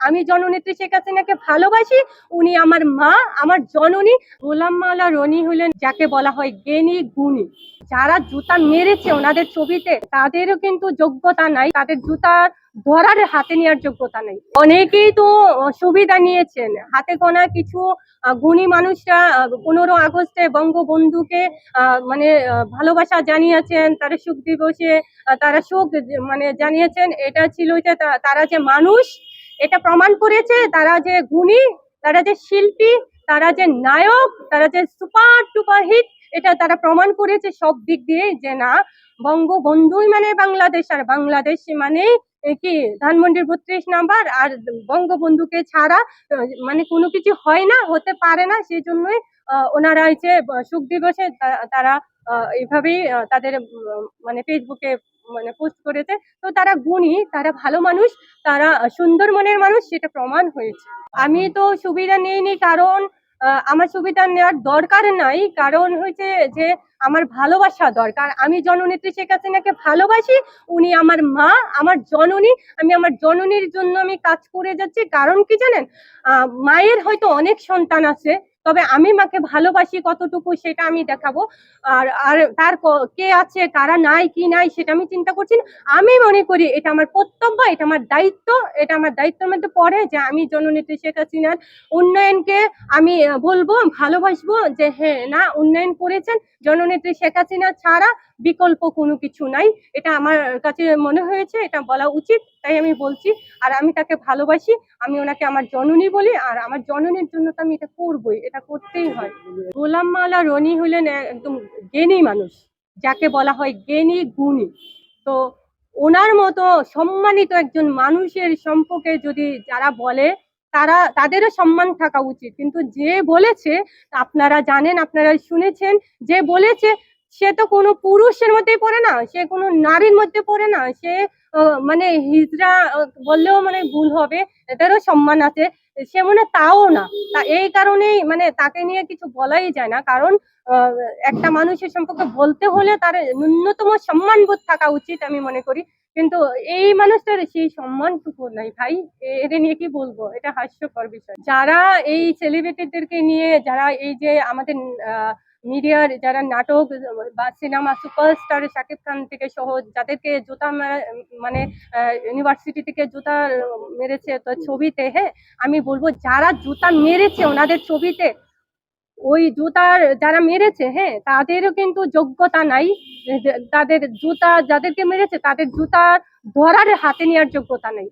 আমি জননেত্রী শেখ হাসিনাকে ভালোবাসি, উনি আমার মা, আমার জননী। গোলাম মালা রনি হলেন যাকে বলা হয় জ্ঞানী গুণী। যারা জুতা মেরেছে ওনাদের ছবিতে, তাদেরও কিন্তু যোগ্যতা নাই, তাদের জুতার ধরার হাতে নেওয়ার যোগ্যতা নেই। অনেকেই তো সুবিধা নিয়েছেন। হাতে গোনা কিছু গুণী মানুষরা পনেরো আগস্টে বঙ্গবন্ধুকে মানে ভালোবাসা জানিয়েছেন, তারা সুখ দিবসে তারা যে- মানে জানিয়েছেন, এটা ছিল যে তারা যে মানুষ এটা প্রমাণ করেছে তারা যে গুণী তারা যে শিল্পী তারা যে নায়ক তারা যে সুপার টুপার হিট এটা তারা প্রমাণ করেছে সব দিক দিয়ে যে না বঙ্গবন্ধুই মানে বাংলাদেশ আর বাংলাদেশ মানে কি ধানমন্ডির বত্রিশ নাম্বার আর বঙ্গবন্ধুকে ছাড়া মানে কোনো কিছু হয় না হতে পারে না সেই জন্যই ওনারা যে সুখ দিবসে তারা আহ, এইভাবেই তাদের মানে ফেসবুকে মানে পোস্ট করেছে। তো তারা গুণী, তারা ভালো মানুষ, তারা সুন্দর মনের মানুষ, সেটা প্রমাণ হয়েছে। আমি তো সুবিধা নিইনি কারণ আমার সুবিধা নেওয়ার দরকার নাই। কারণ হয়েছে যে, আমার ভালোবাসা দরকার। আমি জননেত্রী শেখ হাসিনাকে ভালোবাসি, উনি আমার মা, আমার জননী। আমি আমার জননীর জন্য আমি কাজ করে যাচ্ছি। কারণ কি জানেন? মায়ের হয়তো অনেক সন্তান আছে তবে আমি মাকে ভালোবাসি কতটুকু সেটা আমি দেখাবো। আর আর তার কে আছে, কারা নাই, কি নাই সেটা আমি চিন্তা করছি না। আমি মনে করি এটা আমার কর্তব্য, এটা আমার দায়িত্ব, এটা আমার দায়িত্বের মধ্যে পড়ে যে আমি জননেত্রী শেখ হাসিনার উন্নয়নকে আমি বলব, ভালোবাসবো যে হ্যাঁ না, উন্নয়ন করেছেন, জননেত্রী শেখ হাসিনা ছাড়া বিকল্প কোনো কিছু নাই। এটা আমার কাছে মনে হয়েছে, এটা বলা উচিত, তাই আমি বলছি। আর আমি তাকে ভালোবাসি, আমি ওনাকে আমার জননী বলি, আর আমার জননীর জন্য তো আমি এটা করবোই। এটা করতেই হয়। গোলাম মাওলা রনি হলেন একদম জ্ঞানী মানুষ, যাকে বলা হয় জ্ঞানী গুণী। তো ওনার মতো সম্মানিত একজন মানুষের সম্পর্কে যদি যারা বলে, তারা, তাদেরও সম্মান থাকা উচিত। কিন্তু যে বলেছে, আপনারা জানেন, আপনারা শুনেছেন, যে বলেছে সে তো কোনো পুরুষের মধ্যেই পড়ে না সে কোনো নারীর মধ্যে পড়ে না সে মানে হিজড়া বললেও মানে ভুল হবে এদেরও সম্মান আছে সে মনে তাও না। তা এই কারণেই মানে তাকে নিয়ে কিছু বলাই যায় না কারণ আহ, একটা মানুষের সম্পর্কে বলতে হলে তার ন্যূনতম সম্মানবোধ থাকা উচিত আমি মনে করি। কিন্তু এই মানুষটার সেই সম্মানটুকু নাই ভাই এদের নিয়ে কি বলব? এটা হাস্যকর বিষয়। যারা এই সেলিব্রিটিদেরকে নিয়ে যারা এই যে আমাদের মিডিয়ার যারা নাটক বা সিনেমা সুপারস্টার শাকিব খান থেকে সহ যাদেরকে জুতা মানে ইউনিভার্সিটি থেকে জুতা মেরেছে তো ছবিতে হ্যাঁ আমি বলব যারা জুতা মেরেছে ওনাদের ছবিতে, ওই জুতার যারা মেরেছে হ্যাঁ তাদেরও কিন্তু যোগ্যতা নাই। তাদের জুতা যাদেরকে মেরেছে তাদের জুতার ধরার হাতে নেওয়ার যোগ্যতা নেই।